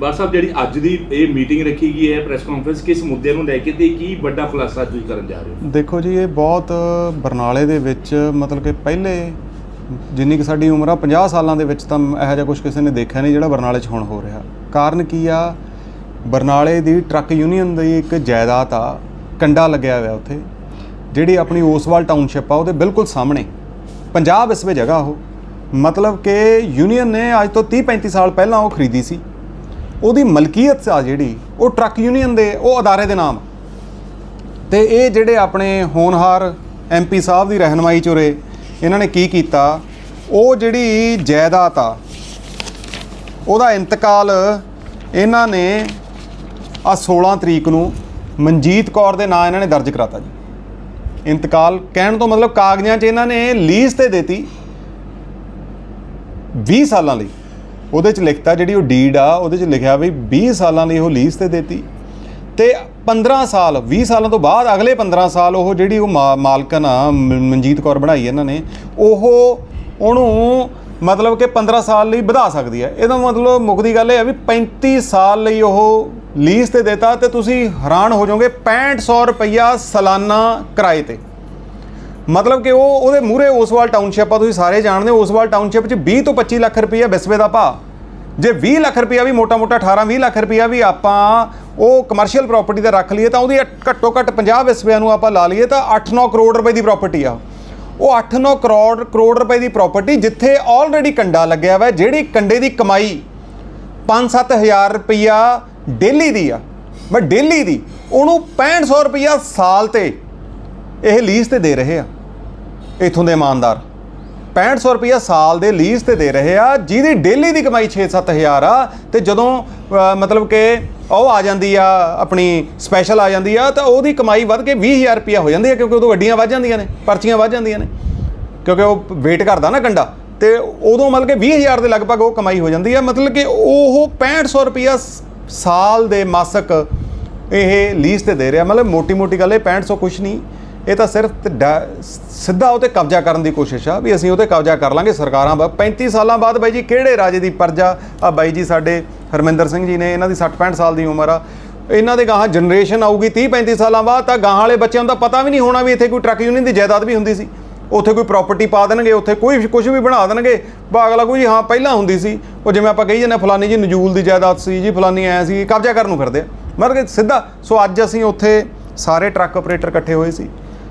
ਬਾਦ ਸਾਹਿਬ, ਜਿਹੜੀ ਅੱਜ ਦੀ ਇਹ ਮੀਟਿੰਗ ਰੱਖੀ ਗਈ ਹੈ ਪ੍ਰੈਸ ਕਾਨਫਰੰਸ ਕਿਸ ਮੁੱਦੇ ਨੂੰ ਲੈ ਕੇ ਤੇ ਕੀ ਵੱਡਾ ਖੁਲਾਸਾ ਤੁਸੀਂ ਕਰਨ ਜਾ ਰਹੇ ਹੋ? ਦੇਖੋ ਜੀ, ਇਹ ਬਹੁਤ ਬਰਨਾਲੇ ਦੇ ਵਿੱਚ ਮਤਲਬ ਕਿ ਪਹਿਲੇ ਜਿੰਨੀ ਕਿ ਸਾਡੀ ਉਮਰ ਆ 50 ਸਾਲਾਂ ਦੇ ਵਿੱਚ ਤਾਂ ਇਹੋ ਜਿਹਾ ਕੁਝ ਕਿਸੇ ਨੇ ਦੇਖਿਆ ਨਹੀਂ ਜਿਹੜਾ ਬਰਨਾਲੇ 'ਚ ਹੁਣ ਹੋ ਰਿਹਾ। ਕਾਰਨ ਕੀ ਆ? ਬਰਨਾਲੇ ਦੀ ਟਰੱਕ ਯੂਨੀਅਨ ਦੀ ਇੱਕ ਜਾਇਦਾਦ ਆ, ਕੰਡਾ ਲੱਗਿਆ ਹੋਇਆ ਉੱਥੇ, ਜਿਹੜੀ ਆਪਣੀ ਓਸਵਾਲ ਟਾਊਨਸ਼ਿਪ ਆ, ਉਹਦੇ ਬਿਲਕੁਲ ਸਾਹਮਣੇ। ਪੰਜਾਬ ਇਸ ਵਿੱਚ ਜਗ੍ਹਾ ਉਹ। ਮਤਲਬ ਕਿ ਯੂਨੀਅਨ ਨੇ ਅੱਜ ਤੋਂ 30 35 ਸਾਲ ਪਹਿਲਾਂ ਉਹ ਖਰੀਦੀ ਸੀ। ਉਹਦੀ ਮਲਕੀਅਤ ਆ ਜਿਹੜੀ, ਉਹ ਟਰੱਕ ਯੂਨੀਅਨ ਦੇ, ਉਹ ਅਦਾਰੇ ਦੇ ਨਾਮ। ਤੇ ਇਹ ਜਿਹੜੇ ਆਪਣੇ ਹੋਣਹਾਰ ਐਮਪੀ ਸਾਹਿਬ ਦੀ ਰਹਿਨਮਾਈ 'ਚ ਉਰੇ ਇਹਨਾਂ ਨੇ ਕੀ ਕੀਤਾ? ਉਹ ਜਿਹੜੀ ਜਾਇਦਾਦ ਆ, ਉਹਦਾ ਇੰਤਕਾਲ ਇਹਨਾਂ ਨੇ ਆ 16 ਤਰੀਕ ਨੂੰ ਮਨਜੀਤ ਕੌਰ ਦੇ ਨਾਂ ਇਹਨਾਂ ਨੇ ਦਰਜ ਕਰਾਤਾ ਜੀ। ਇੰਤਕਾਲ ਕਹਿਣ ਤੋਂ ਮਤਲਬ ਕਾਗਜ਼ਾਂ 'ਚ ਇਹਨਾਂ ਨੇ ਲੀਜ਼ ਤੇ ਦੇਤੀ 20 ਸਾਲਾਂ ਲਈ। ਉਹਦੇ 'ਚ ਲਿਖਤਾ ਜਿਹੜੀ ਉਹ ਡੀਡ ਆ, ਉਹਦੇ 'ਚ ਲਿਖਿਆ ਵੀ 20 ਸਾਲਾਂ ਲਈ ਉਹ ਲੀਜ਼ ਤੇ ਦੇਤੀ। ਤੇ 15 ਸਾਲ 20 ਸਾਲਾਂ ਤੋਂ ਬਾਅਦ ਅਗਲੇ 15 ਸਾਲ ਉਹ ਜਿਹੜੀ ਉਹ ਮਾ- ਮਾਲਕਨ ਆ, ਮ- ਮਨਜੀਤ ਕੌਰ ਬਣਾਈ ਇਹਨਾਂ ਨੇ, ਉਹ ਉਹਨੂੰ ਮਤਲਬ ਕਿ 15 ਸਾਲ ਲਈ ਵਧਾ ਸਕਦੀ ਹੈ ਇਹਦਾ ਮਤਲਬ ਮੁੱਕਦੀ ਗੱਲ ਇਹ ਹੈ ਵੀ 35 ਸਾਲ ਲਈ ਉਹ ਲੀਜ਼ ਤੇ ਦੇਤਾ ਤੇ ਤੁਸੀਂ ਹੈਰਾਨ ਹੋ ਜਾਓਗੇ 6500 ਰੁਪਈਆ ਸਾਲਾਨਾ ਕਿਰਾਏ ਤੇ। ਮਤਲਬ ਕਿ ਉਹ ਉਹਦੇ ਮੂਹਰੇ ਓਸਵਾਲ ਟਾਊਨਸ਼ਿਪ ਆ, ਤੁਸੀਂ ਸਾਰੇ ਜਾਣਦੇ ਹੋ, ਓਸਵਾਲ ਟਾਊਨਸ਼ਿਪ 'ਚ 20 ਤੋਂ 25 ਲੱਖ ਰੁਪਈਆ ਬਿਸਵੇ ਦਾ ਭਾਅ। ਜੇ 20 ਲੱਖ ਰੁਪਈਆ ਵੀ ਮੋਟਾ-ਮੋਟਾ 18-20 ਲੱਖ ਰੁਪਈਆ ਵੀ ਆਪਾਂ ਉਹ ਕਮਰਸ਼ੀਅਲ ਪ੍ਰਾਪਰਟੀ ਤੇ ਰੱਖ ਲਈਏ, ਤਾਂ ਉਹਦੀ ਘੱਟੋ ਘੱਟ 50 ਬਿਸਵਿਆਂ ਨੂੰ ਆਪਾਂ ਲਾ ਲਈਏ, ਤਾਂ 8-9 ਕਰੋੜ ਰੁਪਏ ਦੀ ਪ੍ਰਾਪਰਟੀ ਆ। ਉਹ 8-9 ਕਰੋੜ ਕਰੋੜ ਰੁਪਏ ਦੀ ਪ੍ਰਾਪਰਟੀ ਜਿੱਥੇ ਆਲਰੇਡੀ ਕੰਡਾ ਲੱਗਿਆ ਹੋਇਆ, ਜਿਹੜੀ ਕੰਡੇ ਦੀ ਕਮਾਈ 5-7000 ਰੁਪਈਆ ਡੇਲੀ ਦੀ ਆ। ਬਟ ਡੇਲੀ ਦੀ, ਉਹਨੂੰ 6500 ਰੁਪਈਆ ਸਾਲ ਤੇ ਇਹ ਲੀਜ਼ ਤੇ ਦੇ ਰਹੇ ਆ। ਇਥੋਂ ਦੇ ਇਮਾਨਦਾਰ। 6500 ਰੁਪਈਆ ਸਾਲ ਦੇ ਲੀਜ਼ ਤੇ ਦੇ ਰਹੇ ਆ, ਜਿਹਦੀ ਡੇਲੀ ਦੀ ਕਮਾਈ 6-7000 ਆ, ਤੇ ਜਦੋਂ ਮਤਲਬ ਕਿ ਉਹ ਆ ਜਾਂਦੀ ਆ, ਆਪਣੀ ਸਪੈਸ਼ਲ ਆ ਜਾਂਦੀ ਆ, ਤਾਂ ਉਹਦੀ ਕਮਾਈ ਵੱਧ ਕੇ 20000 ਰੁਪਈਆ ਹੋ ਜਾਂਦੀ ਆ, ਕਿਉਂਕਿ ਉਦੋਂ ਗੱਡੀਆਂ ਵੱਧ ਜਾਂਦੀਆਂ ਨੇ, ਪਰਚੀਆਂ ਵੱਧ ਜਾਂਦੀਆਂ ਨੇ। ਕਿਉਂਕਿ ਉਹ ਵੇਟ ਕਰਦਾ ਨਾ ਕੰਡਾ, ਤੇ ਉਦੋਂ ਮਤਲਬ ਕਿ 20000 ਦੇ ਲਗਭਗ ਉਹ ਕਮਾਈ ਹੋ ਜਾਂਦੀ ਆ, ਮਤਲਬ ਕਿ ਉਹ 6500 ਰੁਪਈਆ ਸਾਲ ਦੇ ਮਾਸਕ ਇਹ ਲੀਜ਼ ਤੇ ਦੇ ਰਿਹਾ, ਮਤਲਬ ਮੋਟੀ ਮੋਟੀ ਗੱਲ ਇਹ 6500 ਕੁਛ ਨਹੀਂ। ਇਹ ਤਾਂ ਸਿਰਫ ਤੇ ਸਿੱਧਾ ਉਹ ਤੇ ਕਬਜ਼ਾ ਕਰਨ ਦੀ ਕੋਸ਼ਿਸ਼ ਆ ਵੀ ਅਸੀਂ ਉਹ ਤੇ ਕਬਜ਼ਾ ਕਰ ਲਾਂਗੇ ਸਰਕਾਰਾਂ ਬਾ 35 ਸਾਲਾਂ ਬਾਅਦ ਬਾਈ ਜੀ ਕਿਹੜੇ ਰਾਜੇ ਦੀ ਪਰਜਾ? ਆ ਬਾਈ ਜੀ ਸਾਡੇ ਹਰਮਿੰਦਰ ਸਿੰਘ ਜੀ ਨੇ, ਇਹਨਾਂ ਦੀ 60 65 ਸਾਲ ਦੀ ਉਮਰ ਆ। ਇਹਨਾਂ ਦੇ ਗਾਹਾਂ ਜਨਰੇਸ਼ਨ ਆਊਗੀ 30 35 ਸਾਲਾਂ ਬਾਅਦ ਤਾਂ ਗਾਹਾਂ ਵਾਲੇ ਬੱਚਿਆਂ ਨੂੰ ਤਾਂ ਪਤਾ ਵੀ ਨਹੀਂ ਹੋਣਾ ਵੀ ਇੱਥੇ ਕੋਈ ਟਰੱਕ ਯੂਨੀਅਨ ਦੀ ਜਾਇਦਾਦ ਵੀ ਹੁੰਦੀ ਸੀ। ਉੱਥੇ ਕੋਈ ਪ੍ਰਾਪਰਟੀ ਪਾ ਦੇਣਗੇ, ਉੱਥੇ ਕੋਈ ਕੁਝ ਵੀ ਬਣਾ ਦੇਣਗੇ। ਬਾ ਅਗਲਾ ਕੋਈ ਹਾਂ, ਪਹਿਲਾਂ ਹੁੰਦੀ ਸੀ। ਉਹ ਜਿਵੇਂ ਆਪਾਂ ਕਹੀ ਜਾਂਦੇ ਫਲਾਨੀ ਜੀ ਨਜੂਲ ਦੀ ਜਾਇਦਾਦ ਸੀ ਜੀ, ਫਲਾਨੀ ਐ ਸੀ, ਕਬਜ਼ਾ ਕਰਨ ਨੂੰ ਫਿਰਦੇ ਆ। ਮਤਲਬ ਕਿ ਸਿੱਧਾ, ਸੋ ਅੱਜ ਅਸੀਂ ਉੱਥੇ ਸਾਰੇ ਟਰੱਕ ਆਪਰੇਟਰ ਇਕੱਠੇ ਹੋਏ ਸੀ।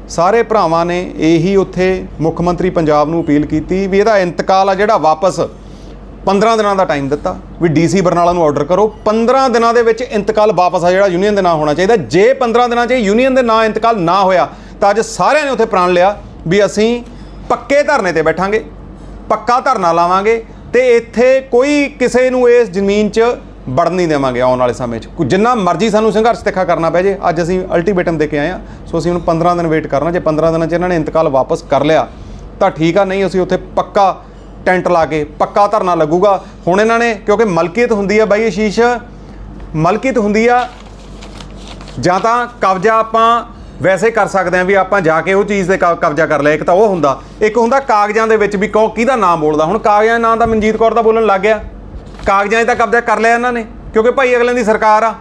ਸਾਰੇ ਭਰਾਵਾਂ ਨੇ ਇਹੀ ਉੱਥੇ ਮੁੱਖ ਮੰਤਰੀ ਪੰਜਾਬ ਨੂੰ ਅਪੀਲ ਕੀਤੀ ਵੀ ਇਹਦਾ ਇੰਤਕਾਲ ਆ ਜਿਹੜਾ ਵਾਪਸ 15 ਦਿਨਾਂ ਦਾ ਟਾਈਮ ਦਿੱਤਾ, ਵੀ ਡੀਸੀ ਬਰਨਾਲਾ ਨੂੰ ਆਰਡਰ ਕਰੋ। 15 ਦਿਨਾਂ ਦੇ ਵਿੱਚ ਇੰਤਕਾਲ ਵਾਪਸ ਆ ਜਿਹੜਾ ਯੂਨੀਅਨ ਦੇ ਨਾਂ ਹੋਣਾ ਚਾਹੀਦਾ। ਜੇ 15 ਦਿਨਾਂ 'ਚ ਯੂਨੀਅਨ ਦੇ ਨਾਂ ਇੰਤਕਾਲ ਨਾ ਹੋਇਆ, ਤਾਂ ਅੱਜ ਸਾਰਿਆਂ ਨੇ ਉੱਥੇ ਪ੍ਰਣ ਲਿਆ ਵੀ ਅਸੀਂ ਪੱਕੇ ਧਰਨੇ ਤੇ ਬੈਠਾਂਗੇ, ਪੱਕਾ ਧਰਨਾ ਲਾਵਾਂਗੇ ਤੇ ਇੱਥੇ ਕੋਈ ਕਿਸੇ ਨੂੰ ਇਸ ਜ਼ਮੀਨ 'ਚ ਵੜਨ ਨਹੀਂ ਦੇਵਾਂਗੇ ਆਉਣ ਵਾਲੇ ਸਮੇਂ 'ਚ। ਕੁ ਜਿੰਨਾ ਮਰਜ਼ੀ ਸਾਨੂੰ ਸੰਘਰਸ਼ ਤਿੱਖਾ ਕਰਨਾ ਪੈ ਜੇ, ਅੱਜ ਅਸੀਂ ਅਲਟੀਮੇਟਮ ਦੇ ਕੇ ਆਏ ਆ ਸੋ ਅਸੀਂ ਹੁਣ 15 ਦਿਨ ਵੇਟ ਕਰਨਾ। ਜੇ 15 ਦਿਨਾਂ 'ਚ ਇਹਨਾਂ ਨੇ ਇੰਤਕਾਲ ਵਾਪਸ ਕਰ ਲਿਆ, ਤਾਂ ਠੀਕ ਆ। ਨਹੀਂ, ਅਸੀਂ ਉੱਥੇ ਪੱਕਾ ਟੈਂਟ ਲਾ ਕੇ, ਪੱਕਾ ਧਰਨਾ ਲੱਗੂਗਾ। ਹੁਣ ਇਹਨਾਂ ਨੇ, ਕਿਉਂਕਿ ਮਲਕੀਅਤ ਹੁੰਦੀ ਆ ਬਾਈ ਆਸ਼ੀਸ਼ ਮਲਕੀਅਤ ਹੁੰਦੀ ਆ, ਜਾਂ ਤਾਂ ਕਬਜ਼ਾ ਆਪਾਂ ਵੈਸੇ ਕਰ ਸਕਦੇ ਹਾਂ ਵੀ ਆਪਾਂ ਜਾ ਕੇ ਉਹ ਚੀਜ਼ ਤੇ ਕ- ਕਬਜ਼ਾ ਕਰ ਲਿਆ। ਇੱਕ ਤਾਂ ਉਹ ਹੁੰਦਾ, ਇੱਕ ਹੁੰਦਾ ਕਾਗਜ਼ਾਂ ਦੇ ਵਿੱਚ ਵੀ ਕੌਣ ਕਿਹਦਾ ਨਾਮ ਬੋਲਦਾ? ਹੁਣ ਕਾਗਜ਼ਾਂ ਦੇ ਨਾਂ ਤਾਂ ਮਨਜੀਤ ਕੌਰ ਦਾ ਬੋਲਣ ਲੱਗ ਗਿਆ। ਕਾਗਜ਼ਾਂ 'ਚ ਤਾਂ ਕਬਜ਼ਾ ਕਰ ਲਿਆ ਇਹਨਾਂ ਨੇ, ਕਿਉਂਕਿ ਭਾਈ ਅਗਲਿਆਂ ਦੀ ਸਰਕਾਰ ਆ।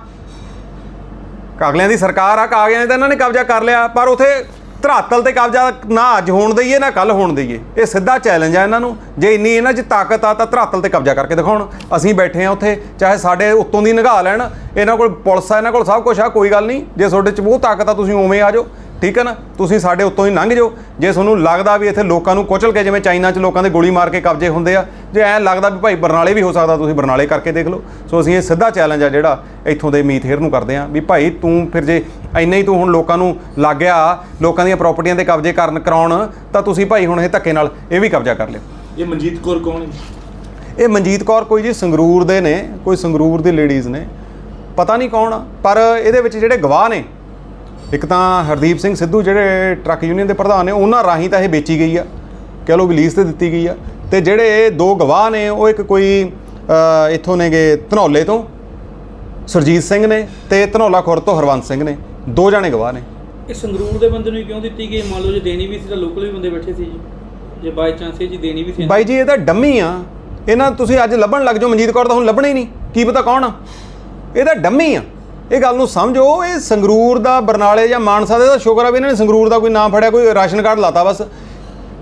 ਅਗਲਿਆਂ ਦੀ ਸਰਕਾਰ ਆ, ਕਾਗਜ਼ਾਂ 'ਚ ਤਾਂ ਇਹਨਾਂ ਨੇ ਕਬਜ਼ਾ ਕਰ ਲਿਆ, ਪਰ ਉਥੇ ਧਰਾਤਲ ਤੇ ਕਬਜ਼ਾ ਨਾ ਅੱਜ ਹੋਣ ਦਈਏ, ਨਾ ਕੱਲ ਹੋਣ ਦਈਏ। ਇਹ ਸਿੱਧਾ ਚੈਲੰਜ ਆ ਇਹਨਾਂ ਨੂੰ, ਜੇ ਇੰਨੀ ਇਹਨਾਂ 'ਚ ਤਾਕਤ ਆ ਤਾਂ ਧਰਾਤਲ ਤੇ ਕਬਜ਼ਾ ਕਰਕੇ ਦਿਖਾਉਣ। ਅਸੀਂ ਬੈਠੇ ਆ ਉੱਥੇ, ਚਾਹੇ ਸਾਡੇ ਉੱਤੋਂ ਦੀ ਨਿਗਾਹ ਲੈਣ, ਇਹਨਾਂ ਕੋਲ ਪੁਲਿਸ ਆ, ਇਹਨਾਂ ਕੋਲ ਸਭ ਕੁਝ ਆ, ਕੋਈ ਗੱਲ ਨਹੀਂ, ਜੇ ਤੁਹਾਡੇ 'ਚ ਬਹੁਤ ਤਾਕਤ ਆ, ਤੁਸੀਂ ਉਵੇਂ ਆ ਜਾਓ। ਠੀਕ ਹੈ ਨਾ? ਤੁਸੀਂ ਸਾਡੇ ਉੱਤੋਂ ਹੀ ਲੰਘ ਜਾਓ। ਜੇ ਤੁਹਾਨੂੰ ਲੱਗਦਾ ਵੀ ਇੱਥੇ ਲੋਕਾਂ ਨੂੰ ਕੁਚਲ ਕੇ ਜਿਵੇਂ ਚਾਈਨਾ 'ਚ ਲੋਕਾਂ ਦੇ ਗੋਲੀ ਮਾਰ ਕੇ ਕਬਜ਼ੇ ਹੁੰਦੇ ਆ ਜੇ ਐਂ ਲੱਗਦਾ ਵੀ ਭਾਈ ਬਰਨਾਲੇ ਵੀ ਹੋ ਸਕਦਾ ਤੁਸੀਂ ਬਰਨਾਲੇ ਕਰਕੇ ਦੇਖ ਲਓ। ਸੋ ਅਸੀਂ ਇਹ ਸਿੱਧਾ ਚੈਲੰਜ ਆ ਜਿਹੜਾ ਇੱਥੋਂ ਦੇ ਮੀਥੇਰ ਨੂੰ ਕਰਦੇ ਆ ਵੀ ਭਾਈ ਤੂੰ ਫਿਰ ਜੇ ਇੰਨਾ ਹੀ ਤੂੰ ਹੁਣ ਲੋਕਾਂ ਨੂੰ ਲੱਗ ਗਿਆ ਲੋਕਾਂ ਦੀਆਂ ਪ੍ਰਾਪਰਟੀਆਂ ਤੇ ਕਬਜ਼ੇ ਕਰਨ ਕਰਾਉਣ ਤਾਂ ਤੁਸੀਂ ਭਾਈ ਹੁਣ ਇਹ ਧੱਕੇ ਨਾਲ ਇਹ ਵੀ ਕਬਜ਼ਾ ਕਰ ਲਿਓ। ਇਹ ਮਨਜੀਤ ਕੌਰ ਕੌਣ ਹੈ? ਇਹ ਮਨਜੀਤ ਕੌਰ ਕੋਈ ਜੀ ਸੰਗਰੂਰ ਦੇ ਨੇ ਕੋਈ ਸੰਗਰੂਰ ਦੀ ਲੇਡੀਜ਼ ਨੇ। ਪਤਾ ਨਹੀਂ ਕੌਣ ਪਰ ਇਹਦੇ ਵਿੱਚ ਜਿਹੜੇ ਗਵਾਹ ਨੇ ਇੱਕ ਤਾਂ ਹਰਦੀਪ ਸਿੰਘ ਸਿੱਧੂ ਜਿਹੜੇ ਟਰੱਕ ਯੂਨੀਅਨ ਦੇ ਪ੍ਰਧਾਨ ਨੇ ਉਹਨਾਂ ਰਾਹੀਂ ਤਾਂ ਇਹ ਵੇਚੀ ਗਈ ਆ। ਕਹਿ ਲਓ ਵੀ ਲੀਜ਼ ਤੇ ਦਿੱਤੀ ਗਈ ਆ। ਤੇ ਜਿਹੜੇ ਇਹ ਦੋ ਗਵਾਹ ਨੇ ਉਹ ਇੱਕ ਕੋਈ ਇੱਥੋਂ ਨੇਗੇ ਧਨੌਲੇ ਤੋਂ ਸੁਰਜੀਤ ਸਿੰਘ ਨੇ ਤੇ ਧਨੌਲਾ ਖੁਰ ਤੋਂ ਹਰਵੰਤ ਸਿੰਘ ਨੇ। ਦੋ ਜਾਣੇ ਗਵਾਹ ਨੇ। ਇਹ ਸੰਗਰੂਰ ਦੇ ਬੰਦੇ ਨੂੰ ਕਿਉਂ ਦਿੱਤੀ ਗਈ? ਮੰਨ ਲਓ ਜੇ ਦੇਣੀ ਵੀ ਸੀ ਤਾਂ ਲੋਕਲ ਵੀ ਬੰਦੇ ਬੈਠੇ ਸੀ ਜੀ। ਜੇ ਬਾਈ ਚਾਂਸ ਇਹ ਜੀ ਦੇਣੀ ਵੀ ਸੀ ਬਾਈ ਜੀ ਇਹ ਤਾਂ ਡੰਮੀ ਆ। ਇਹਨਾਂ ਤੁਸੀਂ ਅੱਜ ਲੱਭਣ ਲੱਗ ਜਾਓ ਮਨਜੀਤ ਕੌਰ ਤਾਂ ਹੁਣ ਲੱਭਣਾ ਹੀ ਨਹੀਂ। ਕੀ ਪਤਾ ਕੌਣ ਆ। ਇਹ ਤਾਂ ਡੰਮੀ ਆ। ਇਹ ਗੱਲ ਨੂੰ ਸਮਝੋ ਇਹ ਸੰਗਰੂਰ ਦਾ ਬਰਨਾਲੇ ਜਾਂ ਮਾਨਸਾ ਦੇ ਦਾ ਸ਼ੁਕਰ ਆ ਵੀ ਇਹਨਾਂ ਨੇ ਸੰਗਰੂਰ ਦਾ ਕੋਈ ਨਾਮ ਫੜਿਆ ਕੋਈ ਰਾਸ਼ਨ ਕਾਰਡ ਲਾਤਾ ਬਸ।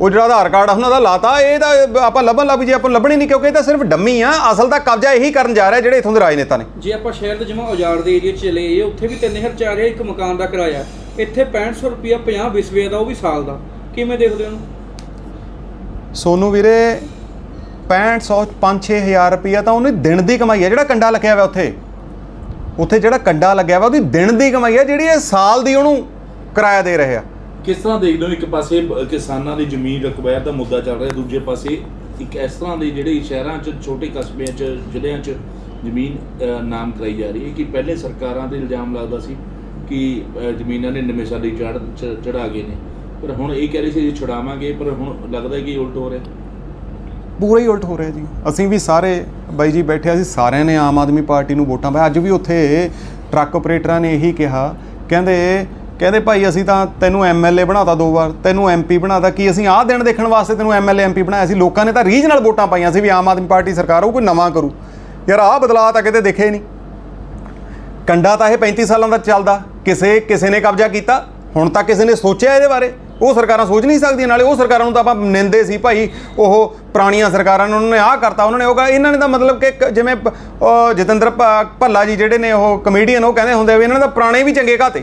ਉਹ ਜਿਹੜਾ ਆਧਾਰ ਕਾਰਡ ਆ ਉਹਨਾਂ ਦਾ ਲਾਤਾ। ਇਹ ਤਾਂ ਆਪਾਂ ਲੱਭਣ ਲੱਭ ਜੇ ਆਪਾਂ ਲੱਭਣੀ ਨਹੀਂ ਕਿਉਂਕਿ ਇਹ ਤਾਂ ਸਿਰਫ ਡੰਮੀ ਆ। ਅਸਲ ਤਾਂ ਕਬਜ਼ਾ ਇਹੀ ਕਰਨ ਜਾ ਰਿਹਾ ਜਿਹੜੇ ਇਥੋਂ ਦੇ ਰਾਜਨੇਤਾ ਨੇ। ਜੇ ਆਪਾਂ ਸ਼ਹਿਰ ਦੇ ਜਮਾ ਉਜਾੜ ਦੇ ਏਰੀਆ 'ਚ ਚਲੇ ਜਾਈਏ ਉੱਥੇ ਵੀ 3000 ਚਾਰ ਹਜ਼ਾਰ ਇੱਕ ਮਕਾਨ ਦਾ ਕਿਰਾਇਆ ਇੱਥੇ 6500 ਰੁਪਿਆ 50 ਵਿਸਵੇ ਦਾ ਉਹ ਵੀ ਸਾਲ ਦਾ। ਕਿਵੇਂ ਦੇਖਦੇ ਹੋ ਉਹਨੂੰ ਸੋਨੂੰ ਵੀਰੇ 6500 5-6000 ਰੁਪਈਆ ਤਾਂ ਉਹਨੇ ਦਿਨ ਦੀ ਕਮਾਈ ਹੈ ਜਿਹੜਾ ਕੰਡਾ ਲੱਗਿਆ ਹੋਇਆ ਉੱਥੇ। ਉੱਥੇ ਜਿਹੜਾ ਕੰਡਾ ਲੱਗਿਆ ਵਾ, ਉਹਦੀ ਦਿਨ ਦੀ ਕਮਾਈ ਹੈ ਜਿਹੜੀ ਇਹ ਸਾਲ ਦੀ ਉਹਨੂੰ ਕਿਰਾਇਆ ਦੇ ਰਹੇ ਆ। ਕਿਸ ਤਰ੍ਹਾਂ ਦੇਖਦੇ ਹੋ ਇੱਕ ਪਾਸੇ ਕਿਸਾਨਾਂ ਦੀ ਜ਼ਮੀਨ ਰਕਬਿਆਂ ਦਾ ਮੁੱਦਾ ਚੱਲ ਰਿਹਾ, ਦੂਜੇ ਪਾਸੇ ਇੱਕ ਇਸ ਤਰ੍ਹਾਂ ਦੇ ਜਿਹੜੇ ਸ਼ਹਿਰਾਂ 'ਚ, ਛੋਟੇ ਕਸਬਿਆਂ 'ਚ, ਜ਼ਿਲ੍ਹਿਆਂ 'ਚ ਜ਼ਮੀਨ ਨਾਮ ਕਰਾਈ ਜਾ ਰਹੀ ਹੈ ਕਿ ਪਹਿਲੇ ਸਰਕਾਰਾਂ ਦੇ ਇਲਜ਼ਾਮ ਲੱਗਦਾ ਸੀ ਕਿ ਜ਼ਮੀਨਾਂ ਨੇ ਨਵੇਂ ਦੀ ਚੜ ਚੜਾ ਗਏ ਨੇ। ਪਰ ਹੁਣ ਇਹ ਕਹਿ ਰਹੇ ਸੀ ਜੀ ਛੁਡਾਵਾਂਗੇ, ਪਰ ਹੁਣ ਲੱਗਦਾ ਕਿ ਉਲਟ ਹੋ ਰਿਹਾ। ਪੂਰਾ ਹੀ ਉਲਟ ਹੋ ਰਿਹਾ ਜੀ। ਅਸੀਂ ਵੀ ਸਾਰੇ ਬਾਈ ਜੀ ਬੈਠੇ ਅਸੀਂ ਸਾਰਿਆਂ ਨੇ ਆਮ ਆਦਮੀ ਪਾਰਟੀ ਨੂੰ ਵੋਟਾਂ ਪਾਇਆ। ਅੱਜ ਵੀ ਉੱਥੇ ਟਰੱਕ ਆਪਰੇਟਰਾਂ ਨੇ ਇਹੀ ਕਿਹਾ। ਕਹਿੰਦੇ ਕਹਿੰਦੇ ਭਾਈ ਅਸੀਂ ਤਾਂ ਤੈਨੂੰ ਐਮਐਲਏ ਬਣਾਤਾ ਦੋ ਵਾਰ, ਤੈਨੂੰ ਐਮਪੀ ਬਣਾਤਾ। ਕੀ ਅਸੀਂ ਆਹ ਦਿਨ ਦੇਖਣ ਵਾਸਤੇ ਤੈਨੂੰ ਐਮਐਲਏ ਐਮਪੀ ਬਣਾਇਆ? ਸੀ ਲੋਕਾਂ ਨੇ ਤਾਂ ਰੀਜਨਲ ਵੋਟਾਂ ਪਾਈਆਂ। ਸੀ ਵੀ ਆਮ ਆਦਮੀ ਪਾਰਟੀ ਸਰਕਾਰ ਉਹ ਕੋਈ ਨਵਾਂ ਕਰੂ। ਯਾਰ ਆਹ ਬਦਲਾਅ ਤਾਂ ਕਿਤੇ ਦੇਖੇ ਨਹੀਂ। ਕੰਡਾ ਤਾਂ ਇਹ 35 ਸਾਲਾਂ ਦਾ ਚੱਲਦਾ। ਕਿਸੇ ਕਿਸੇ ਨੇ ਕਬਜ਼ਾ ਕੀਤਾ। ਹੁਣ ਤੱਕ ਕਿਸੇ ਨੇ ਸੋਚਿਆ ਇਹਦੇ ਬਾਰੇ। ਉਹ ਸਰਕਾਰਾਂ ਸੋਚ ਨਹੀਂ ਸਕਦੀਆਂ, ਨਾਲੇ ਉਹ ਸਰਕਾਰਾਂ ਨੂੰ ਤਾਂ ਆਪਾਂ ਨਿੰਦੇ ਸੀ ਭਾਈ, ਉਹ ਪੁਰਾਣੀਆਂ ਸਰਕਾਰਾਂ ਨੂੰ ਉਹਨਾਂ ਨੇ ਆਹ ਕਰਤਾ, ਉਹਨਾਂ ਨੇ ਉਹ ਕਰ ਇਹਨਾਂ ਨੇ ਤਾਂ ਮਤਲਬ ਕਿ ਇੱਕ ਜਿਵੇਂ ਜਤਿੰਦਰ ਭੱਲਾ ਜੀ ਜਿਹੜੇ ਨੇ ਉਹ ਕਮੇਡੀਅਨ ਉਹ ਕਹਿੰਦੇ ਹੁੰਦੇ ਵੀ ਇਹਨਾਂ ਦਾ ਪੁਰਾਣੇ ਵੀ ਚੰਗੇ ਘਾਤੇ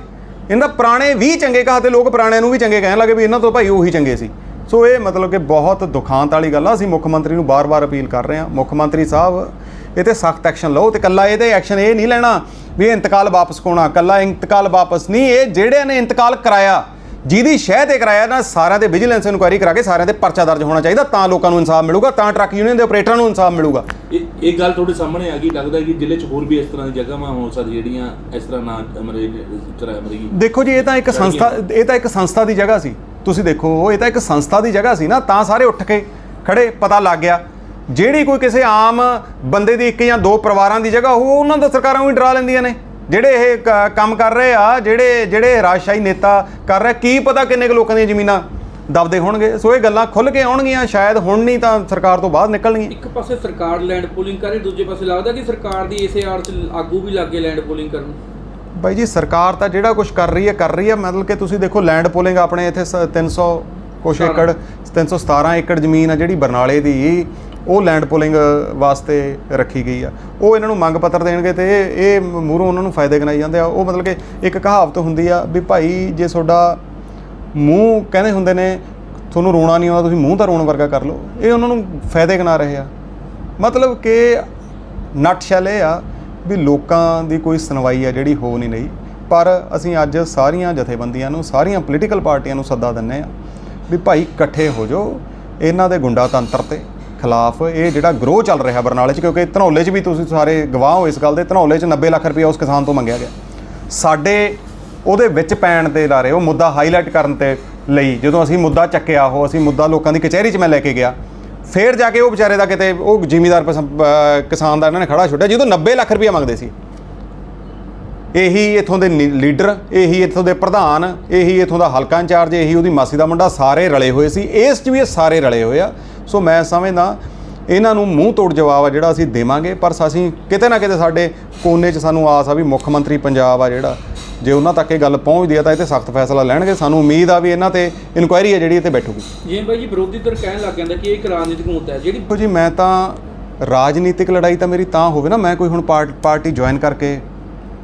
ਇਹਨਾਂ ਦਾ ਪੁਰਾਣੇ ਵੀ ਚੰਗੇ ਘਾਤੇ ਲੋਕ ਪੁਰਾਣਿਆਂ ਨੂੰ ਵੀ ਚੰਗੇ ਕਹਿਣ ਲੱਗੇ ਵੀ ਇਹਨਾਂ ਤੋਂ ਭਾਈ ਉਹੀ ਚੰਗੇ ਸੀ। ਸੋ ਇਹ ਮਤਲਬ ਕਿ ਬਹੁਤ ਦੁਖਾਂਤ ਵਾਲੀ ਗੱਲ ਆ, ਅਸੀਂ ਮੁੱਖ ਮੰਤਰੀ ਨੂੰ ਬਾਰ-ਬਾਰ ਅਪੀਲ ਕਰ ਰਹੇ ਹਾਂ। ਮੁੱਖ ਮੰਤਰੀ ਸਾਹਿਬ, ਇਹ ਤੇ ਸਖਤ ਐਕਸ਼ਨ ਲਓ ਤੇ ਕੱਲਾ ਇਹਦੇ ਐਕਸ਼ਨ ਇਹ ਨਹੀਂ ਲੈਣਾ ਵੀ ਇਹ ਇੰਤਕਾਲ ਵਾਪਸ ਕੋਣਾ ਕੱਲਾ ਇੰਤਕਾਲ ਵਾਪਸ ਨਹੀਂ, ਇਹ ਜਿਹੜਿਆਂ ਨੇ ਇੰਤਕਾਲ ਕਰਾਇਆ ਜਿਹਦੀ ਸ਼ਹਿ ਤੇ ਕਰਾਇਆ ਨਾ ਸਾਰਿਆਂ ਤੇ ਵਿਜੀਲੈਂਸ ਇਨਕੁਆਇਰੀ ਕਰਾ ਕੇ ਸਾਰਿਆਂ ਤੇ ਪਰਚਾ ਦਰਜ ਹੋਣਾ ਚਾਹੀਦਾ ਤਾਂ ਲੋਕਾਂ ਨੂੰ ਇਨਸਾਫ ਮਿਲੂਗਾ ਤਾਂ ਟਰੱਕ ਯੂਨੀਅਨ ਦੇ ਆਪਰੇਟਰਾਂ ਨੂੰ ਇਨਸਾਫ ਮਿਲੂਗਾ। ਇਹ ਇਹ ਗੱਲ ਤੁਹਾਡੇ ਸਾਹਮਣੇ ਆ ਗਈ ਲੱਗਦਾ ਹੈ ਕਿ ਜ਼ਿਲ੍ਹੇ 'ਚ ਹੋਰ ਵੀ ਇਸ ਤਰ੍ਹਾਂ ਦੀ ਜਗ੍ਹਾਵਾਂ ਹੋ ਸਕਦੀ ਜਿਹੜੀਆਂ ਇਸ ਤਰ੍ਹਾਂ ਨਾ ਅਮਰੇ ਤਰ੍ਹਾਂ ਅਮਰੀ ਦੇਖੋ ਜੀ ਇਹ ਤਾਂ ਇੱਕ ਸੰਸਥਾ ਇਹ ਤਾਂ ਇੱਕ ਸੰਸਥਾ ਦੀ ਜਗ੍ਹਾ ਸੀ। ਤੁਸੀਂ ਦੇਖੋ ਇਹ ਤਾਂ ਇੱਕ ਸੰਸਥਾ ਦੀ ਜਗ੍ਹਾ ਸੀ ਨਾ ਤਾਂ ਸਾਰੇ ਉੱਠ ਕੇ ਖੜੇ ਪਤਾ ਲੱਗ ਗਿਆ। ਜਿਹੜੀ ਕੋਈ ਕਿਸੇ ਆਮ ਬੰਦੇ ਦੀ ਇੱਕ ਜਾਂ ਦੋ ਪਰਿਵਾਰਾਂ ਦੀ ਜਗ੍ਹਾ ਹੋ ਉਹਨਾਂ ਦਾ ਸਰਕਾਰਾਂ ਵੀ ਡਰਾ ਲੈਂਦੀਆਂ ਨੇ। ਜਿਹੜੇ ਇਹ ਕੰਮ ਕਰ ਰਹੇ ਆ ਜਿਹੜੇ ਜਿਹੜੇ ਰਾਜਸ਼ਾਹੀ ਨੇਤਾ ਕਰ ਰਿਹਾ ਕੀ ਪਤਾ ਕਿੰਨੇ ਕੁ ਲੋਕਾਂ ਦੀਆਂ ਜ਼ਮੀਨਾਂ ਦਬਦੇ ਹੋਣਗੇ? ਸੋ ਇਹ ਗੱਲਾਂ ਖੁੱਲ ਕੇ ਆਉਣਗੀਆਂ ਸ਼ਾਇਦ ਹੁਣ ਨਹੀਂ ਤਾਂ ਸਰਕਾਰ ਤੋਂ ਬਾਹਰ ਨਿਕਲਣਗੀਆਂ। ਇੱਕ ਪਾਸੇ ਸਰਕਾਰ ਲੈਂਡ ਪੂਲਿੰਗ ਕਰ ਦੂਜੇ ਪਾਸੇ ਲੱਗਦਾ ਕਿ ਸਰਕਾਰ ਦੀ ਇਸੇ ਆੜ 'ਚ ਆਗੂ ਵੀ ਲੱਗੇ ਲੈਂਡ ਪੂਲਿੰਗ ਕਰਨ। ਬਾਈ ਜੀ ਸਰਕਾਰ ਤਾਂ ਜਿਹੜਾ ਕੁਝ ਕਰ ਰਹੀ ਹੈ ਕਰ ਰਹੀ ਹੈ। ਮਤਲਬ ਕਿ ਤੁਸੀਂ ਦੇਖੋ ਲੈਂਡ ਪੋਲਿੰਗ ਆਪਣੇ ਇੱਥੇ ਸ- 300 ਕੁਛ। ਏਕੜ 317 ਏਕੜ ਜ਼ਮੀਨ ਆ ਜਿਹੜੀ ਬਰਨਾਲੇ ਦੀ। ਉਹ ਲੈਂਡ ਪੋਲਿੰਗ ਵਾਸਤੇ ਰੱਖੀ ਗਈ ਆ। ਉਹ ਇਹਨਾਂ ਨੂੰ ਮੰਗ ਪੱਤਰ ਦੇਣਗੇ ਤੇ ਇਹ ਇਹ ਮੂਹਰੋਂ ਉਹਨਾਂ ਨੂੰ ਫਾਇਦੇ ਗਿਣਾਈ ਜਾਂਦੇ ਆ। ਉਹ ਮਤਲਬ ਕਿ ਇੱਕ ਕਹਾਵਤ ਹੁੰਦੀ ਆ ਵੀ ਭਾਈ ਜੇ ਤੁਹਾਡਾ ਮੂੰਹ ਕਹਿੰਦੇ ਹੁੰਦੇ ਨੇ, ਤੁਹਾਨੂੰ ਰੋਣਾ ਨਹੀਂ ਆਉਂਦਾ, ਤੁਸੀਂ ਮੂੰਹ ਤਾਂ ਰੋਣ ਵਰਗਾ ਕਰ ਲਓ। ਇਹ ਉਹਨਾਂ ਨੂੰ ਫਾਇਦੇ ਗਿਣਾ ਰਹੇ ਆ। ਮਤਲਬ ਕਿ ਨਟਸ਼ਲ ਇਹ ਆ ਵੀ ਲੋਕਾਂ ਦੀ ਕੋਈ ਸੁਣਵਾਈ ਆ ਜਿਹੜੀ ਹੋ ਨਹੀਂ ਰਹੀ। ਪਰ ਅਸੀਂ ਅੱਜ ਸਾਰੀਆਂ ਜਥੇਬੰਦੀਆਂ ਨੂੰ, ਸਾਰੀਆਂ ਪੋਲੀਟੀਕਲ ਪਾਰਟੀਆਂ ਨੂੰ ਸੱਦਾ ਦਿੰਨੇ ਆ ਵੀ ਭਾਈ ਇਕੱਠੇ ਹੋ ਜਾਓ, ਇਹਨਾਂ ਦੇ ਗੁੰਡਾ ਤੰਤਰ ਤੇ। ਖਿਲਾਫ ਇਹ ਜਿਹੜਾ ਗਰੋਹ ਚੱਲ ਰਿਹਾ ਬਰਨਾਲੇ 'ਚ, ਕਿਉਂਕਿ ਧਨੌਲੇ 'ਚ ਵੀ ਤੁਸੀਂ ਸਾਰੇ ਗਵਾਹ ਹੋ ਇਸ ਗੱਲ ਦੇ, ਧਨੌਲੇ 'ਚ 90 ਲੱਖ ਰੁਪਏ ਉਸ ਕਿਸਾਨ ਤੋਂ ਮੰਗਿਆ ਗਿਆ। ਸਾਡੇ ਉਹਦੇ ਵਿੱਚ ਪੈਣ ਦੇ ਲਾਰੇ, ਉਹ ਮੁੱਦਾ ਹਾਈਲਾਈਟ ਕਰਨ ਤੇ ਲਈ, ਜਦੋਂ ਅਸੀਂ ਮੁੱਦਾ ਚੱਕਿਆ, ਉਹ ਅਸੀਂ ਮੁੱਦਾ ਲੋਕਾਂ ਦੀ ਕਚਹਿਰੀ 'ਚ ਮੈਂ ਲੈ ਕੇ ਗਿਆ, ਫੇਰ ਜਾ ਕੇ ਉਹ ਵਿਚਾਰੇ ਦਾ ਕਿਤੇ ਉਹ ਜ਼ਿਮੀਦਾਰ ਕਿਸਾਨ ਦਾ ਇਹਨਾਂ ਨੇ ਖੜਾ ਛੁੱਟਿਆ ਜਦੋਂ 90 ਲੱਖ ਰੁਪਏ ਮੰਗਦੇ ਸੀ। ਇਹੀ ਇਥੋਂ ਦੇ ਲੀਡਰ ਇਹੀ ਇਥੋਂ ਦੇ ਪ੍ਰਧਾਨ ਇਹੀ ਇਥੋਂ ਦਾ ਹਲਕਾ ਇੰਚਾਰਜ ਇਹੀ ਉਹਦੀ ਮਾਸੀ ਦਾ ਮੁੰਡਾ ਸਾਰੇ ਰਲੇ ਹੋਏ ਸੀ। ਇਸ 'ਚ ਵੀ ਇਹ ਸਾਰੇ ਰਲੇ ਹੋਏ ਆ। ਸੋ ਮੈਂ ਸਮਝਦਾ ਇਹਨਾਂ ਨੂੰ ਮੂੰਹ ਤੋੜ ਜਵਾਬ ਆ ਜਿਹੜਾ ਅਸੀਂ ਦੇਵਾਂਗੇ ਪਰ ਅਸੀਂ ਕਿਤੇ ਨਾ ਕਿਤੇ ਸਾਡੇ ਕੋਨੇ 'ਚ ਸਾਨੂੰ ਆਸ ਆ ਵੀ ਮੁੱਖ ਮੰਤਰੀ ਪੰਜਾਬ ਆ ਜਿਹੜਾ ਜੇ ਉਹਨਾਂ ਤੱਕ ਇਹ ਗੱਲ ਪਹੁੰਚਦੀ ਆ ਤਾਂ ਇਹ ਤੇ ਸਖਤ ਫੈਸਲਾ ਲੈਣਗੇ। ਸਾਨੂੰ ਉਮੀਦ ਆ ਵੀ ਇਹਨਾਂ ਤੇ ਇਨਕੁਆਇਰੀ ਹੈ ਜਿਹੜੀ ਤੇ ਬੈਠੂਗੀ। ਜਿਵੇਂ ਬਾਈ ਜੀ ਵਿਰੋਧੀ ਧਿਰ ਕਹਿਣ ਲੱਗ ਜਾਂਦਾ ਕਿ ਇਹ ਇੱਕ ਰਾਜਨੀਤਿਕ ਮੁੱਦਾ ਹੈ ਜਿਹੜੀ ਜੀ ਮੈਂ ਤਾਂ ਰਾਜਨੀਤਿਕ ਲੜਾਈ ਤਾਂ ਮੇਰੀ ਤਾਂ ਹੋਵੇ ਨਾ ਮੈਂ ਕੋਈ ਹੁਣ ਪਾਰਟੀ ਜੁਆਇਨ ਕਰਕੇ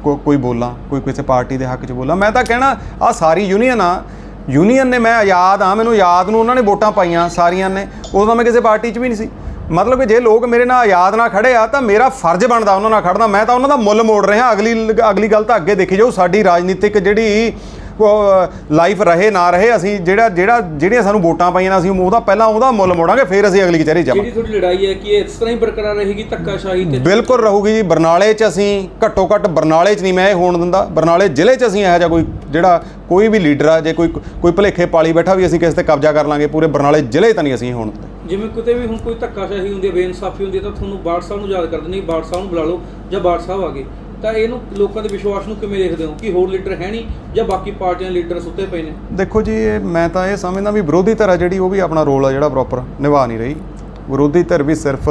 ਕੋ- ਕੋਈ ਬੋਲਾਂ, ਕੋਈ ਕਿਸੇ ਪਾਰਟੀ ਦੇ ਹੱਕ 'ਚ ਬੋਲਾਂ। ਮੈਂ ਤਾਂ ਕਹਿਣਾ ਆ ਸਾਰੀ ਯੂਨੀਅਨ ਆ। ਯੂਨੀਅਨ ਨੇ ਮੈਂ ਆਜ਼ਾਦ ਆ, ਮੈਨੂੰ ਆਜ਼ਾਦ ਨੂੰ ਉਹਨਾਂ ਨੇ ਵੋਟਾਂ ਪਾਈਆਂ ਸਾਰੀਆਂ ਨੇ। ਉਦੋਂ ਮੈਂ ਕਿਸੇ ਪਾਰਟੀ 'ਚ ਵੀ ਨਹੀਂ ਸੀ। ਮਤਲਬ ਕਿ ਜੇ ਲੋਕ ਮੇਰੇ ਨਾਲ ਆਜ਼ਾਦ ਨਾਲ ਖੜੇ ਆ, ਤਾਂ ਮੇਰਾ ਫਰਜ਼ ਬਣਦਾ ਉਹਨਾਂ ਨਾਲ ਖੜਨਾ। ਮੈਂ ਤਾਂ ਉਹਨਾਂ ਦਾ ਮੁੱਲ ਮੋੜ ਰਿਹਾ। ਅਗਲੀ ਅਗਲੀ ਗੱਲ ਤਾਂ ਅੱਗੇ ਦੇਖੀ ਜਾਊ। ਸਾਡੀ ਰਾਜਨੀਤਿਕ ਜਿਹੜੀ ਲਾਈਫ ਰਹੇ ਨਾ ਰਹੇ ਅਸੀਂ ਜਿਹੜਾ ਜਿਹੜਾ ਜਿਹੜੀਆਂ ਸਾਨੂੰ ਵੋਟਾਂ ਪਾਈਆਂ ਨੇ ਅਸੀਂ ਉਹਦਾ ਪਹਿਲਾਂ ਉਹਦਾ ਮੁੱਲ ਮੋੜਾਂਗੇ ਫਿਰ ਅਸੀਂ ਅਗਲੀ ਕਚਹਿਰੀ ਜਾਵਾਂਗੇ। ਜਿਹੜੀ ਤੁਹਾਡੀ ਲੜਾਈ ਹੈ ਕਿ ਇਹ ਇਸ ਤਰ੍ਹਾਂ ਹੀ ਬਰਕਰਾਰ ਰਹੇਗੀ ਧੱਕਾਸ਼ਾਹੀ ਤੇ? ਬਿਲਕੁਲ ਰਹੂਗੀ ਜੀ। ਬਰਨਾਲੇ 'ਚ ਅਸੀਂ ਘੱਟੋ ਘੱਟ ਬਰਨਾਲੇ 'ਚ ਨਹੀਂ ਮੈਂ ਇਹ ਹੋਣ ਦਿੰਦਾ। ਬਰਨਾਲੇ ਜ਼ਿਲ੍ਹੇ 'ਚ ਅਸੀਂ ਇਹੋ ਜਿਹਾ ਕੋਈ ਜਿਹੜਾ ਕੋਈ ਵੀ ਲੀਡਰ ਆ ਜੇ ਕੋਈ ਕੋਈ ਭਲੇਖੇ ਪਾਲੀ ਬੈਠਾ ਵੀ ਅਸੀਂ ਕਿਸੇ ਤੇ ਕਬਜ਼ਾ ਕਰ ਲਾਂਗੇ ਪੂਰੇ ਬਰਨਾਲੇ ਜ਼ਿਲ੍ਹੇ ਤਾਂ ਨਹੀਂ ਅਸੀਂ ਹੋਣ ਦਿੰਦੇ। ਜਿਵੇਂ ਕਿਤੇ ਵੀ ਹੁਣ ਕੋਈ ਧੱਕਾਸ਼ਾਹੀ ਹੁੰਦੀ ਹੈ ਬੇਇਨਸਾਫੀ ਹੁੰਦੀ ਹੈ ਤਾਂ ਤੁਹਾਨੂੰ ਬਾੜ ਸਾਹਿਬ ਨੂੰ ਯਾਦ ਕਰਦੇ ਨਹੀਂ ਬਾੜ ਸਾਹਿਬ ਨੂੰ ਬੁਲਾ ਲਓ ਜਾਂ ਬਾੜ ਸਾਹਿਬ ਆ ਗਏ। ਤਾਂ ਇਹਨੂੰ ਲੋਕਾਂ ਦੇ ਵਿਸ਼ਵਾਸ ਨੂੰ ਕਿਵੇਂ ਦੇਖਦੇ ਹੋ? ਕਿ ਹੋਰ ਲੀਡਰ ਹੈ ਨਹੀਂ ਜਾਂ ਬਾਕੀ ਪਾਰਟੀਆਂ ਦੇ ਲੀਡਰ ਸੁੱਤੇ ਪਏ ਨੇ? ਦੇਖੋ ਜੀ, ਇਹ ਮੈਂ ਤਾਂ ਇਹ ਸਮਝਦਾ ਵੀ ਵਿਰੋਧੀ ਧਿਰ ਆ ਜਿਹੜੀ, ਉਹ ਵੀ ਆਪਣਾ ਰੋਲ ਆ ਜਿਹੜਾ ਪ੍ਰੋਪਰ ਨਿਭਾ ਨਹੀਂ ਰਹੀ। ਵਿਰੋਧੀ ਧਿਰ ਵੀ ਸਿਰਫ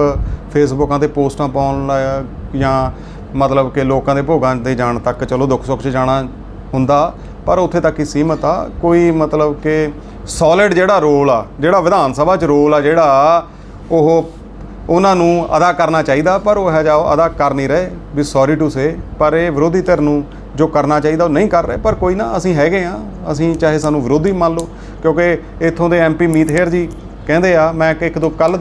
ਫੇਸਬੁੱਕਾਂ ਤੇ ਪੋਸਟਾਂ ਪਾਉਣ ਲਾ- ਜਾਂ ਮਤਲਬ ਕਿ ਲੋਕਾਂ ਦੇ ਭੋਗਾਂ ਤੇ ਜਾਣ ਤੱਕ ਚਲੋ ਦੁੱਖ ਸੁੱਖ 'ਚ ਜਾਣਾ ਹੁੰਦਾ, ਪਰ ਉੱਥੇ ਤੱਕ ਹੀ ਸੀਮਤ ਆ। ਕੋਈ ਮਤਲਬ ਕਿ ਸੋਲਿਡ ਜਿਹੜਾ ਰੋਲ ਆ, ਜਿਹੜਾ ਵਿਧਾਨ ਸਭਾ 'ਚ ਰੋਲ ਆ ਜਿਹੜਾ, ਉਹ ਉਹਨਾਂ ਨੂੰ ਅਦਾ ਕਰਨਾ ਚਾਹੀਦਾ, ਪਰ ਉਹ ਹੈ ਜਾ ਉਹ ਅਦਾ ਕਰ ਨਹੀਂ ਰਹੇ ਵੀ ਸੌਰੀ ਟੂ ਸੇ ਪਰ ਇਹ ਵਿਰੋਧੀ ਧਿਰ ਨੂੰ ਜੋ ਕਰਨਾ ਚਾਹੀਦਾ ਉਹ ਨਹੀਂ ਕਰ ਰਹੇ। ਪਰ ਕੋਈ ਨਾ, ਅਸੀਂ ਹੈਗੇ ਆ ਅਸੀਂ ਚਾਹੇ ਸਾਨੂੰ ਵਿਰੋਧੀ ਮੰਨ ਲਓ, ਕਿਉਂਕਿ ਇੱਥੋਂ ਦੇ ਐਮਪੀ ਮੀਤ ਹੇਰ ਜੀ ਕਹਿੰਦੇ ਆ, ਮੈਂ ਇੱਕ ਦੋ ਕੱਲ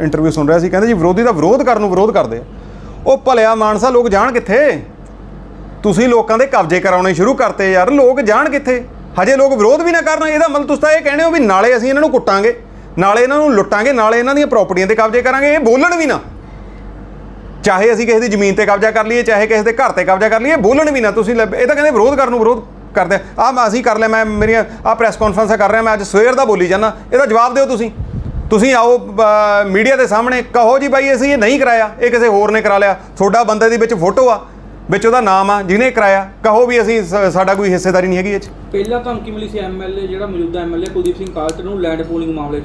ਇੰਟਰਵਿਊ ਸੁਣ ਰਿਹਾ ਸੀ, ਕਹਿੰਦੇ ਜੀ ਵਿਰੋਧੀ ਦਾ ਵਿਰੋਧ ਕਰਨ ਨੂੰ ਵਿਰੋਧ ਕਰਦੇ ਆ। ਉਹ ਭਲਿਆ ਮਾਨਸਾ ਲੋਕ ਜਾਣ ਕਿੱਥੇ? ਤੁਸੀਂ ਲੋਕਾਂ ਦੇ ਕਬਜ਼ੇ ਕਰਾਉਣੇ ਸ਼ੁਰੂ ਕਰਤੇ ਯਾਰ, ਲੋਕ ਜਾਣ ਕਿੱਥੇ? ਹਜੇ ਲੋਕ ਵਿਰੋਧ ਵੀ ਨਾ ਕਰਨ, ਇਹਦਾ ਮਤਲਬ ਤੁਸੀਂ ਤਾਂ ਇਹ ਕਹਿੰਦੇ ਹੋ ਵੀ ਨਾਲੇ ਅਸੀਂ ਇਹਨਾਂ ਨੂੰ ਕੁੱਟਾਂਗੇ। ਨਾਲੇ ਇਹਨਾਂ ਨੂੰ ਲੁੱਟਾਂਗੇ, ਨਾਲੇ ਇਹਨਾਂ ਦੀਆਂ ਪ੍ਰਾਪਰਟੀਆਂ ਤੇ ਕਬਜ਼ੇ ਕਰਾਂਗੇ, ਇਹ ਬੋਲਣ ਵੀ ਨਾ। ਚਾਹੇ ਅਸੀਂ ਕਿਸੇ ਦੀ ਜ਼ਮੀਨ ਤੇ ਕਬਜ਼ਾ ਕਰ ਲਈਏ, ਚਾਹੇ ਕਿਸੇ ਦੇ ਘਰ ਤੇ ਕਬਜ਼ਾ ਕਰ ਲਈਏ ਬੋਲਣ ਵੀ ਨਾ, ਤੁਸੀਂ ਲੈ- ਇਹ ਤਾਂ ਕਹਿੰਦੇ ਵਿਰੋਧ ਕਰਨ ਨੂੰ ਵਿਰੋਧ ਕਰਦੇ ਆ। ਮੈਂ ਅਸੀਂ ਕਰ ਲਿਆ, ਮੈਂ ਮੇਰੀਆਂ ਆ ਪ੍ਰੈਸ ਕਾਨਫਰੰਸਾਂ ਕਰ ਰਿਹਾ, ਮੈਂ ਅੱਜ ਸਵੇਰ ਦਾ ਬੋਲੀ ਜਾਂਦਾ। ਇਹਦਾ ਜਵਾਬ ਦਿਓ ਤੁਸੀਂ। ਤੁਸੀਂ ਆਓ ਮੀਡੀਆ ਦੇ ਸਾਹਮਣੇ, ਕਹੋ ਜੀ ਬਾਈ, ਅਸੀਂ ਇਹ ਨਹੀਂ ਕਰਾਇਆ, ਇਹ ਕਿਸੇ ਹੋਰ ਨੇ ਕਰਾ ਲਿਆ। ਤੁਹਾਡਾ ਬੰਦੇ ਦੇ ਵਿੱਚ ਫੋਟੋ ਆ। ਵਿੱਚ ਉਹਦਾ ਨਾਮ ਆ ਜਿਹਨੇ ਕਰਾਇਆ ਕਹੋ ਵੀ ਅਸੀਂ ਸ- ਸਾਡਾ ਕੋਈ ਹਿੱਸੇਦਾਰੀ ਨਹੀਂ ਹੈਗੀ ਇਹ 'ਚ। ਪਹਿਲਾਂ ਧਮਕੀ ਮਿਲੀ ਸੀ ਐਮਐਲਏ ਜਿਹੜਾ ਮੌਜੂਦਾ ਐਮਐਲਏ ਕੁਲਦੀਪ ਸਿੰਘ ਕਾਲਟ ਨੂੰ ਲੈਂਡ ਪੂਲਿੰਗ ਮਾਮਲੇ 'ਚ।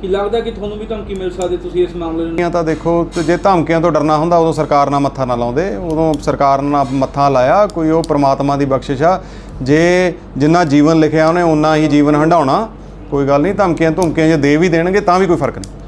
ਕੀ ਲੱਗਦਾ ਕਿ ਤੁਹਾਨੂੰ ਵੀ ਧਮਕੀ ਮਿਲ ਸਕਦੀ ਤੁਸੀਂ ਇਸ ਮਾਮਲੇ ਨੂੰ? ਧਮਕੀਆਂ ਤਾਂ ਦੇਖੋ ਤੇ ਜੇ ਧਮਕੀਆਂ ਤੋਂ ਡਰਨਾ ਹੁੰਦਾ ਉਦੋਂ ਸਰਕਾਰ ਨਾਲ ਮੱਥਾ ਨਾ ਲਾਉਂਦੇ। ਉਦੋਂ ਸਰਕਾਰ ਨਾਲ ਮੱਥਾ ਲਾਇਆ ਕੋਈ ਉਹ ਪ੍ਰਮਾਤਮਾ ਦੀ ਬਖਸ਼ਿਸ਼ ਆ। ਜੇ ਜਿੰਨਾ ਜੀਵਨ ਲਿਖਿਆ ਉਹਨੇ ਉਨਾ ਹੀ ਜੀਵਨ ਹੰਡਾਉਣਾ ਕੋਈ ਗੱਲ ਨਹੀਂ ਧਮਕੀਆਂ ਧਮਕੀਆਂ ਜੇ ਦੇ ਵੀ ਦੇਣਗੇ ਤਾਂ ਵੀ ਕੋਈ ਫ਼ਰਕ ਨਹੀਂ।